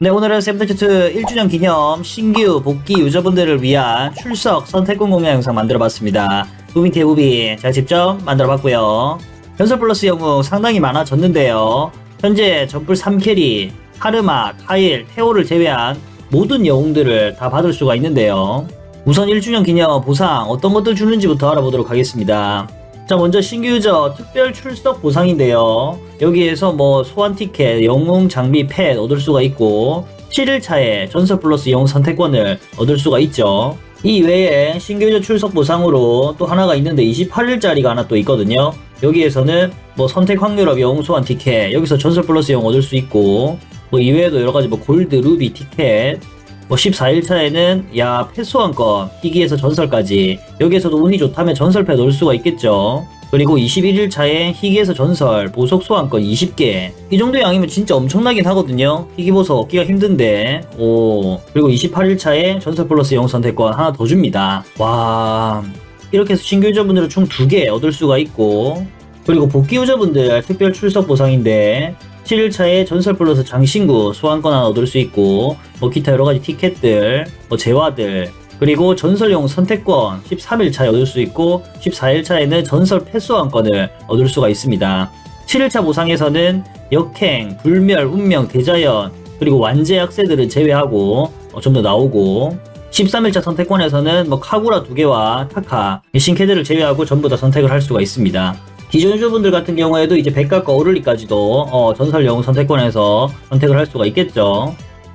네, 오늘은 세븐틴 1주년 기념 신규 복귀 유저분들을 위한 출석 선택권 공략 영상 만들어봤습니다. 우빈티의 우비 제가 직접 만들어봤고요. 연설 플러스 영웅 상당히 많아졌는데요. 현재 전풀 3캐리, 카르마, 카일, 테오를 제외한 모든 영웅들을 다 받을 수가 있는데요. 우선 1주년 기념 보상 어떤 것들 주는지부터 알아보도록 하겠습니다. 자 먼저 신규 유저 특별 출석 보상인데요. 여기에서 뭐 소환 티켓, 영웅 장비 펫 얻을 수가 있고 7일차에 전설 플러스 영웅 선택권을 얻을 수가 있죠. 이 외에 신규 유저 출석 보상으로 또 하나가 있는데 28일짜리가 하나 또 있거든요. 여기에서는 뭐 선택 확률업 영웅 소환 티켓 여기서 전설 플러스 영웅 얻을 수 있고 뭐 이외에도 여러가지 뭐 골드 루비 티켓 뭐 14일차에는 야 패소한권 희귀에서 전설까지 여기에서도 운이 좋다면 전설패 넣을 수가 있겠죠. 그리고 21일차에 희귀에서 전설 보석 소환권 20개. 이 정도 양이면 진짜 엄청나긴 하거든요. 희귀 보석 얻기가 힘든데. 오 그리고 28일차에 전설 플러스 영 선택권 하나 더 줍니다. 와 이렇게 해서 신규 유저분들은 총 2개 얻을 수가 있고. 그리고 복귀 유저분들 특별 출석 보상인데 7일차에 전설 플러스 장신구 소환권 하나 얻을 수 있고 뭐 기타 여러가지 티켓들 뭐 재화들 그리고 전설용 선택권 13일차에 얻을 수 있고 14일차에는 전설 패소환권을 얻을 수가 있습니다 7일차 보상에서는 역행, 불멸, 운명, 대자연 그리고 완제 약세들은 제외하고 어, 좀더 나오고 13일차 선택권에서는 뭐 카구라 두 개와 타카 신캐들을 제외하고 전부 다 선택을 할 수가 있습니다. 기존 유저분들 같은 경우에도 이제 백각과 오를리까지도 어, 전설 영웅 선택권에서 선택을 할 수가 있겠죠.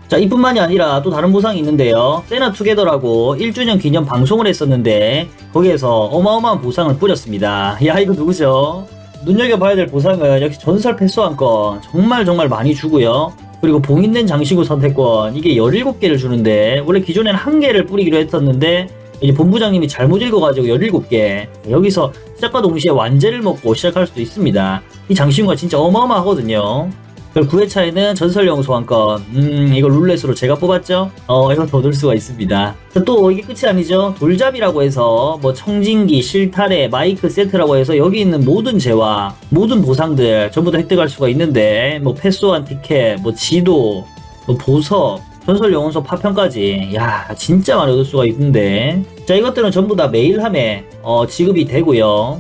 자, 이뿐만이 아니라 또 다른 보상이 있는데요. 세나 투게더라고 1주년 기념 방송을 했었는데 거기에서 어마어마한 보상을 뿌렸습니다. 야, 이거 누구죠? 눈여겨봐야 될 보상은 역시 전설 패스환권 정말 정말 많이 주고요. 그리고 봉인된 장신구 선택권 이게 17개를 주는데 원래 기존에는 한 개를 뿌리기로 했었는데 이제 본부장님이 잘못 읽어가지고 17개. 여기서 시작과 동시에 완제를 먹고 시작할 수도 있습니다. 이 장신구가 진짜 어마어마하거든요. 그리고 9회차에는 전설용 소환권 음 이거 룰렛으로 제가 뽑았죠? 어 이거 더 얻을 수가 있습니다. 자, 또 이게 끝이 아니죠? 돌잡이라고 해서 뭐 청진기 실타래 마이크 세트라고 해서 여기 있는 모든 재화 모든 보상들 전부 다 획득할 수가 있는데 뭐 패스한 티켓 뭐 지도 뭐 보석 전설 영혼석 파편까지. 야 진짜 많이 얻을 수가 있는데. 자 이것들은 전부 다 매일함에 어, 지급이 되고요.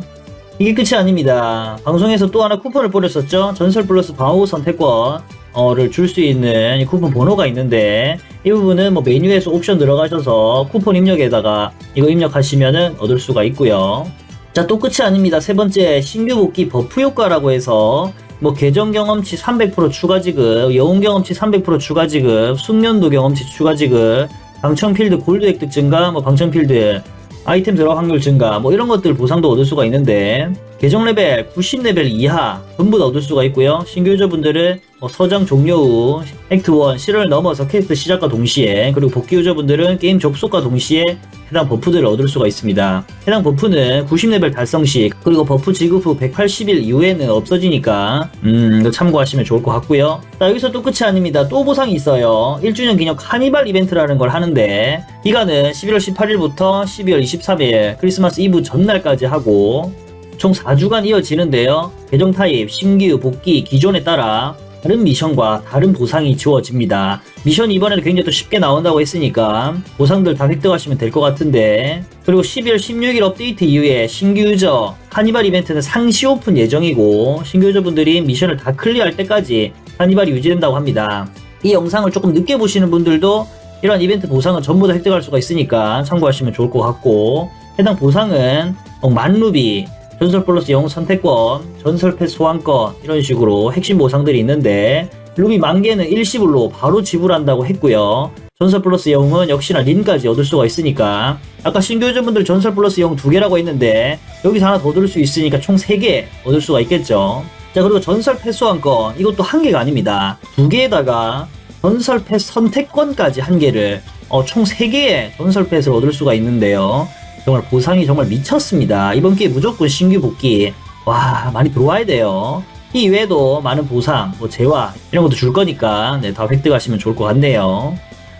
이게 끝이 아닙니다. 방송에서 또 하나 쿠폰을 뿌렸었죠? 전설 플러스 방어 선택권 어를 줄 수 있는 이 쿠폰 번호가 있는데 이 부분은 뭐 메뉴에서 옵션 들어가셔서 쿠폰 입력에다가 이거 입력하시면은 얻을 수가 있고요. 자 또 끝이 아닙니다. 세 번째 신규 복귀 버프 효과라고 해서 뭐 계정 경험치 300% 추가 지급, 영웅 경험치 300% 추가 지급, 숙련도 경험치 추가 지급, 방청필드 골드 획득 증가, 뭐 방청필드 아이템 들어 확률 증가, 뭐 이런 것들 보상도 얻을 수가 있는데 계정 레벨 90레벨 이하 전부 다 얻을 수가 있고요. 신규 유저분들은 뭐 서장 종료 후 액트 1 실을 넘어서 퀘스트 시작과 동시에 그리고 복귀 유저분들은 게임 접속과 동시에 해당 버프들을 얻을 수가 있습니다. 해당 버프는 90레벨 달성 시 그리고 버프 지급 후 180일 이후에는 없어지니까 음 참고하시면 좋을 것 같고요. 자 여기서 또 끝이 아닙니다. 또 보상이 있어요. 1주년 기념 카니발 이벤트라는 걸 하는데 기간은 11월 18일부터 12월 23일 크리스마스 이브 전날까지 하고 총 4주간 이어지는데요. 계정 타입, 신규, 복귀, 기존에 따라 다른 미션과 다른 보상이 주어집니다. 미션이 이번에도 굉장히 또 쉽게 나온다고 했으니까 보상들 다 획득하시면 될 것 같은데 그리고 12월 16일 업데이트 이후에 신규 유저 카니발 이벤트는 상시 오픈 예정이고 신규 유저분들이 미션을 다 클리어할 때까지 카니발이 유지된다고 합니다. 이 영상을 조금 늦게 보시는 분들도 이런 이벤트 보상은 전부 다 획득할 수가 있으니까 참고하시면 좋을 것 같고 해당 보상은 뭐 만루비, 전설 플러스 영웅 선택권, 전설 패스 소환권 이런 식으로 핵심 보상들이 있는데 루비 만개는 일시불로 바로 지불한다고 했고요. 전설 플러스 영웅은 역시나 린까지 얻을 수가 있으니까 아까 신규 유저분들 전설 플러스 영웅 두 개라고 했는데 여기서 하나 더 얻을 수 있으니까 총 세 개 얻을 수가 있겠죠. 자 그리고 전설 소환권 이것도 한 개가 아닙니다. 두 개에다가 전설 패스 선택권까지 한 개를 어, 총세 개의 전설 패스를 얻을 수가 있는데요. 정말 보상이 정말 미쳤습니다. 이번 기회에 무조건 신규 복귀. 와, 많이 들어와야 돼요. 이 이외에도 많은 보상, 뭐 재화, 이런 것도 줄 거니까, 네, 다 획득하시면 좋을 것 같네요.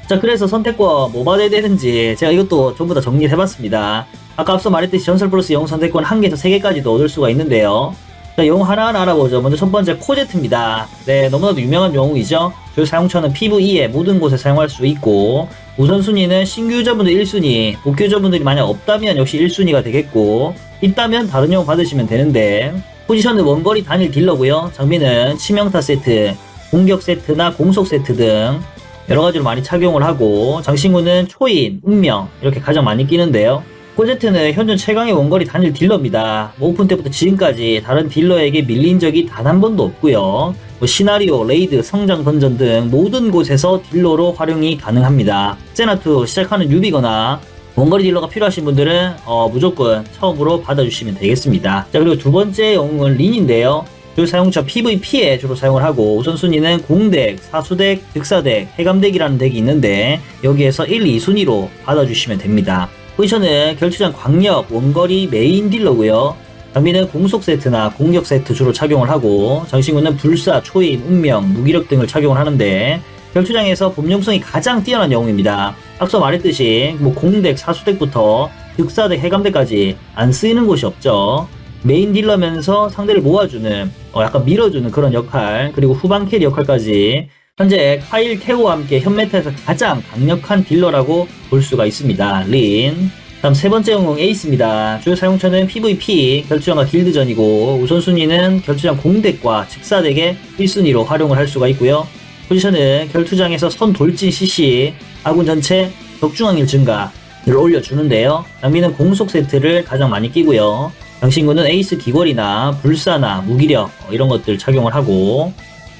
자, 그래서 선택권 뭐 받아야 되는지 제가 이것도 전부 다 정리를 해봤습니다. 아까 앞서 말했듯이 전설 플러스 영 선택권 1개에서 3개까지도 얻을 수가 있는데요. 자, 영웅 하나하나 알아보죠. 먼저 첫 번째 코제트입니다. 네, 너무나도 유명한 영웅이죠. 주 사용처는 PVE의 모든 곳에 사용할 수 있고 우선순위는 신규 유저분들 1순위, 복귀 유저분들이 만약 없다면 역시 1순위가 되겠고 있다면 다른 영웅 받으시면 되는데 포지션은 원거리 단일 딜러고요. 장비는 치명타 세트, 공격 세트나 공속 세트 등 여러 가지로 많이 착용을 하고 장신구는 초인, 운명 이렇게 가장 많이 끼는데요. 코제트는 현존 최강의 원거리 단일 딜러입니다. 뭐 오픈 때부터 지금까지 다른 딜러에게 밀린 적이 단 한 번도 없고요. 뭐 시나리오, 레이드, 성장 던전 등 모든 곳에서 딜러로 활용이 가능합니다. 세나2 시작하는 유비거나 원거리 딜러가 필요하신 분들은 어, 무조건 처음으로 받아주시면 되겠습니다. 자 그리고 두 번째 영웅은 린인데요. 주 사용처 PVP에 주로 사용을 하고 우선순위는 공덱, 사수덱, 득사덱, 해감덱이라는 덱이 있는데 여기에서 1, 2순위로 받아주시면 됩니다. 포지션은 결투장 광역, 원거리 메인 딜러고요. 장비는 공속 세트나 공격 세트 주로 착용을 하고 장신구는 불사, 초인, 운명, 무기력 등을 착용을 하는데 결투장에서 범용성이 가장 뛰어난 영웅입니다. 앞서 말했듯이 뭐 공덱, 사수덱부터 득사덱, 해감덱까지 안 쓰이는 곳이 없죠. 메인 딜러면서 상대를 모아주는 어, 약간 밀어주는 그런 역할 그리고 후방 캐리 역할까지 현재 카일 테오와 함께 현메타에서 가장 강력한 딜러라고 볼 수가 있습니다. 린 다음 세 번째 영웅 에이스입니다. 주요 사용처는 PVP, 결투장과 길드전이고 우선순위는 결투장 공덱과 직사덱의 1순위로 활용을 할 수가 있고요. 포지션은 결투장에서 선 돌진 CC, 아군 전체 적중앙일 증가를 올려주는데요. 장비는 공속 세트를 가장 많이 끼고요. 장신구는 에이스 귀걸이나 불사나 무기력 어, 이런 것들 착용을 하고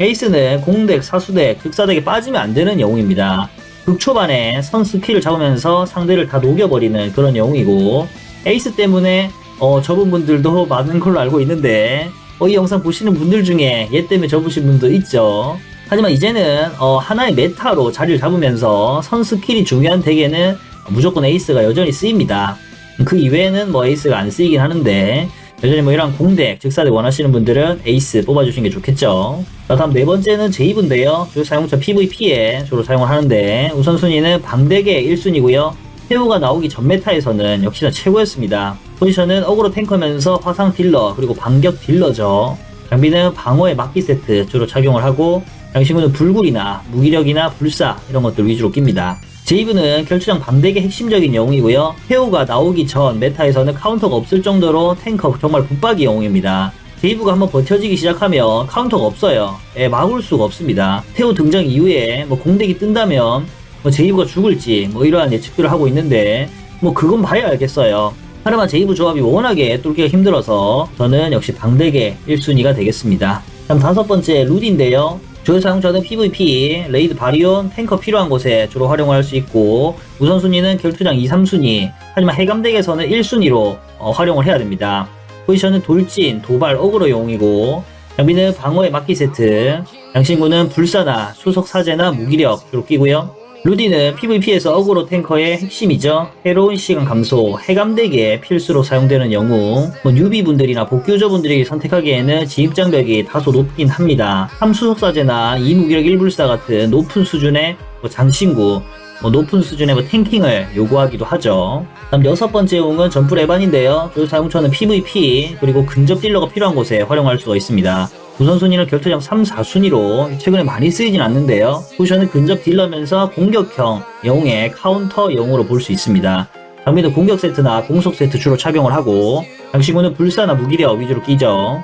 에이스는 공덱, 사수덱, 극사덱에 빠지면 안 되는 영웅입니다. 극초반에 선 스킬을 잡으면서 상대를 다 녹여버리는 그런 영웅이고 에이스 때문에 어, 접은 분들도 많은 걸로 알고 있는데 어, 이 영상 보시는 분들 중에 얘 때문에 접으신 분도 있죠. 하지만 이제는 어, 하나의 메타로 자리를 잡으면서 선 스킬이 중요한 덱에는 무조건 에이스가 여전히 쓰입니다. 그 이외에는 뭐 에이스가 안 쓰이긴 하는데 여전히 뭐 이런 공덱, 즉사덱 원하시는 분들은 에이스 뽑아주시는 게 좋겠죠. 자, 다음 네 번째는 제이브인데요. 주 사용처 PVP에 주로 사용을 하는데 우선순위는 방덱의 1순위고요. 태우가 나오기 전 메타에서는 역시나 최고였습니다. 포지션은 어그로 탱커면서 화상 딜러 그리고 반격 딜러죠. 장비는 방어의 막기 세트 주로 착용을 하고 장신구는 불굴이나 무기력이나 불사 이런 것들 위주로 낍니다. 제이브는 결투장 방덱의 핵심적인 영웅이고요. 페오가 나오기 전 메타에서는 카운터가 없을 정도로 탱커 정말 붙박이 영웅입니다. 제이브가 한번 버텨지기 시작하면 카운터가 없어요. 예, 막을 수가 없습니다. 페오 등장 이후에 뭐 공덱이 뜬다면 뭐 제이브가 죽을지 뭐 이러한 예측들을 하고 있는데 뭐 그건 봐야 알겠어요. 하지만 제이브 조합이 워낙에 뚫기가 힘들어서 저는 역시 방덱의 1순위가 되겠습니다. 다음 다섯 번째 루디인데요. 주요 사용자는 PVP, 레이드 바리온, 탱커 필요한 곳에 주로 활용할 수 있고 우선순위는 결투장 2, 3순위 하지만 해감덱에서는 1순위로 어, 활용을 해야 됩니다. 포지션은 돌진, 도발, 어그로 용이고 장비는 방어의 막기 세트 장신구는 불사나 수석 사제나 무기력 주로 끼고요. 루디는 PVP에서 어그로 탱커의 핵심이죠. 해로운 시간 감소, 해감덱에 필수로 사용되는 영웅. 뭐 뉴비분들이나 복귀 유저분들이 선택하기에는 진입장벽이 다소 높긴 합니다. 함수석사제나 이무기력 1불사 같은 높은 수준의 뭐 장신구, 뭐 높은 수준의 뭐 탱킹을 요구하기도 하죠. 다음 여섯 번째 용은 전풀 에반인데요. 그 사용처는 PVP 그리고 근접 딜러가 필요한 곳에 활용할 수가 있습니다. 우선순위는 결투장 3, 4순위로 최근에 많이 쓰이진 않는데요. 포지션은 근접 딜러면서 공격형 영웅의 카운터 영웅으로 볼 수 있습니다. 장비는 공격 세트나 공속 세트 주로 착용을 하고 장신구는 불사나 무기력 위주로 끼죠.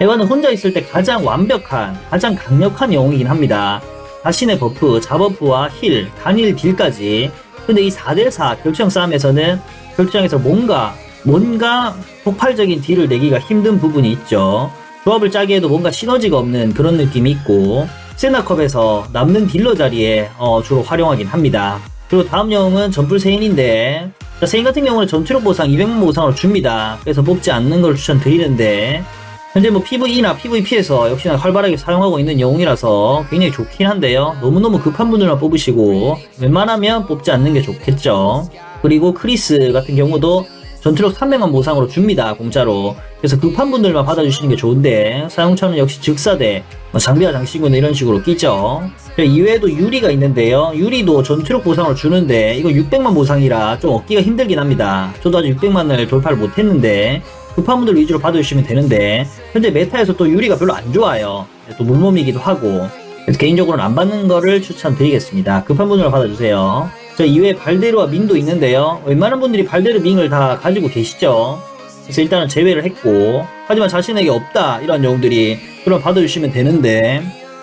에반은 혼자 있을 때 가장 완벽한, 가장 강력한 영웅이긴 합니다. 자신의 버프, 자버프와 힐, 단일 딜까지. 근데 이 4대4 결투장 싸움에서는 결투장에서 뭔가, 뭔가 폭발적인 딜을 내기가 힘든 부분이 있죠. 조합을 짜기에도 뭔가 시너지가 없는 그런 느낌이 있고, 세나컵에서 남는 딜러 자리에 어, 주로 활용하긴 합니다. 그리고 다음 영웅은 전풀 세인인데, 자, 세인 같은 경우는 전투력 보상 200만 보상으로 줍니다. 그래서 뽑지 않는 걸 추천드리는데, 현재 뭐 PVE나 PVP에서 역시나 활발하게 사용하고 있는 영웅이라서 굉장히 좋긴 한데요. 너무너무 급한 분들만 뽑으시고 웬만하면 뽑지 않는 게 좋겠죠. 그리고 크리스 같은 경우도 전투력 300만 보상으로 줍니다. 공짜로. 그래서 급한 분들만 받아주시는 게 좋은데 사용처는 역시 즉사대, 뭐 장비와 장신구는 이런 식으로 끼죠. 이외에도 유리가 있는데요. 유리도 전투력 보상을 주는데 이거 600만 보상이라 좀 얻기가 힘들긴 합니다. 저도 아직 600만을 돌파를 못했는데 급한 분들 위주로 받아주시면 되는데 현재 메타에서 또 유리가 별로 안 좋아요. 또 물몸이기도 하고 그래서 개인적으로는 안 받는 거를 추천드리겠습니다. 급한 분으로 받아주세요. 저 이외에 발데르와 민도 있는데요. 웬만한 분들이 발데르 밍을 다 가지고 계시죠. 그래서 일단은 제외를 했고 하지만 자신에게 없다 이런 영웅들이 그럼 받아주시면 되는데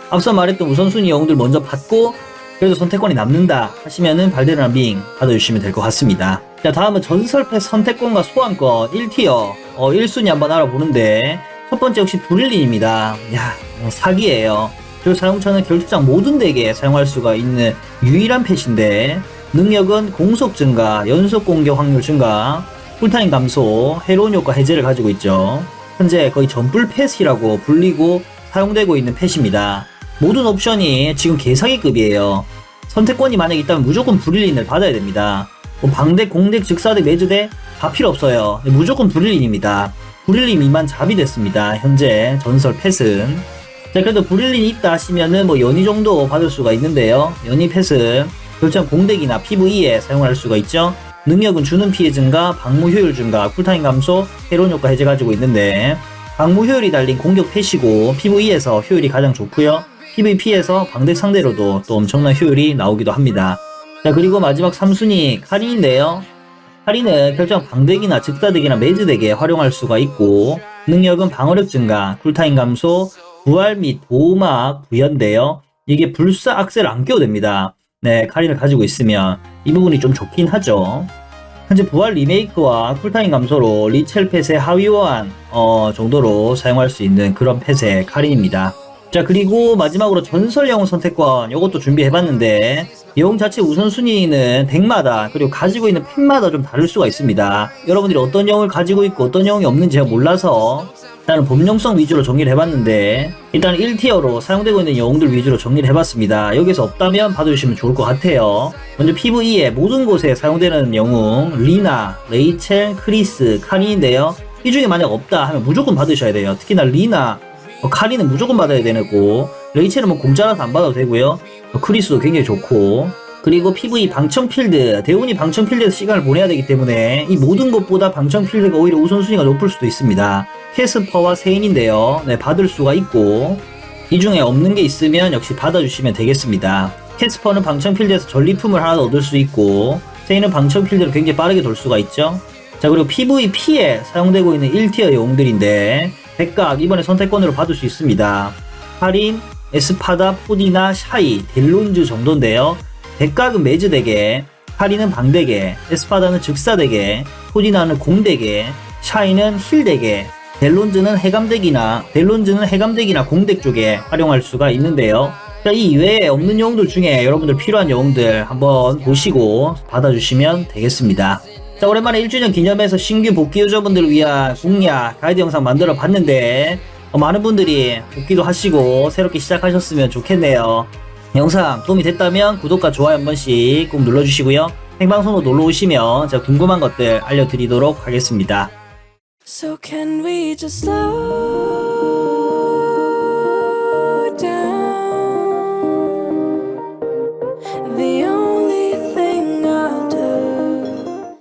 앞서 말했던 우선순위 영웅들 먼저 받고 그래도 선택권이 남는다 하시면은 발데르나 밍 받아주시면 될 것 같습니다. 자 다음은 전설패 선택권과 소환권 1티어 어, 1순위 한번 알아보는데 첫 번째 역시 브릴린입니다. 야 어, 사기예요. 저 사용처는 결투장 모든 덱에 사용할 수가 있는 유일한 펫인데 능력은 공속 증가, 연속 공격 확률 증가, 쿨타임 감소, 해로운 효과 해제를 가지고 있죠. 현재 거의 전불 펫이라고 불리고 사용되고 있는 펫입니다. 모든 옵션이 지금 개사기급이에요. 선택권이 만약 있다면 무조건 브릴린을 받아야 됩니다. 뭐 방대, 공대, 즉사대, 매주대 다 필요 없어요. 무조건 브릴린입니다. 브릴린 미만 잡이 됐습니다. 현재 전설 펫은. 자, 그래도 브릴린이 있다 하시면은 뭐 연이 정도 받을 수가 있는데요. 연이 펫은 결정 공대기나 PVE에 사용할 수가 있죠. 능력은 주는 피해 증가, 방무 효율 증가, 쿨타임 감소, 해로운 효과 해제 가지고 있는데 방무 효율이 달린 공격 펫이고 PVE에서 효율이 가장 좋고요. PVP에서 방대 상대로도 또 엄청난 효율이 나오기도 합니다. 자 그리고 마지막 3순위 카린인데요. 카린은 결정 방대기나 즉사덱이나 매즈덱에 활용할 수가 있고 능력은 방어력 증가, 쿨타임 감소, 부활 및 보호막 부여인데요. 이게 불사 악셀을 안 껴도 됩니다. 네, 카린을 가지고 있으면 이 부분이 좀 좋긴 하죠. 현재 부활 리메이크와 쿨타임 감소로 리첼 펫의 하위 호환 어, 정도로 사용할 수 있는 그런 펫의 카린입니다. 자 그리고 마지막으로 전설 영웅 선택권 이것도 준비해봤는데 영웅 자체 우선순위는 덱마다 그리고 가지고 있는 펜마다 좀 다를 수가 있습니다. 여러분들이 어떤 영웅을 가지고 있고 어떤 영웅이 없는지 제가 몰라서 일단은 범용성 위주로 정리를 해봤는데 일단 1티어로 사용되고 있는 영웅들 위주로 정리를 해봤습니다. 여기서 없다면 봐주시면 좋을 것 같아요. 먼저 PVE의 모든 곳에 사용되는 영웅 리나, 레이첼, 크리스, 카린인데요. 이 중에 만약 없다 하면 무조건 받으셔야 돼요. 특히나 리나, 어, 카리는 무조건 받아야 되고 레이첼은 뭐 공짜라서 안 받아도 되고요. 어, 크리스도 굉장히 좋고 그리고 PV 방청 필드 대운이 방청 필드에서 시간을 보내야 되기 때문에 이 모든 것보다 방청 필드가 오히려 우선순위가 높을 수도 있습니다. 캐스퍼와 세인인데요. 네, 받을 수가 있고 이 중에 없는 게 있으면 역시 받아주시면 되겠습니다. 캐스퍼는 방청 필드에서 전리품을 하나 더 얻을 수 있고 세인은 방청 필드를 굉장히 빠르게 돌 수가 있죠. 자 그리고 PVP에 사용되고 있는 1티어 영웅들인데 백각 이번에 선택권으로 받을 수 있습니다. 할인, 에스파다, 포디나, 샤이, 델론즈 정도인데요. 백각은 매즈덱에, 할인은 방덱에, 에스파다는 즉사덱에, 포디나는 공덱에, 샤이는 힐덱에, 델론즈는 해감덱이나 델론즈는 해감덱이나 공덱 쪽에 활용할 수가 있는데요. 자, 이 이외에 없는 영웅들 중에 여러분들 필요한 영웅들 한번 보시고 받아주시면 되겠습니다. 자, 오랜만에 1주년 기념해서 신규 복귀 유저분들을 위한 공략 가이드 영상 만들어 봤는데, 어, 많은 분들이 복귀도 하시고 새롭게 시작하셨으면 좋겠네요. 영상 도움이 됐다면 구독과 좋아요 한 번씩 꼭 눌러주시고요. 생방송으로 놀러 오시면 제가 궁금한 것들 알려드리도록 하겠습니다. So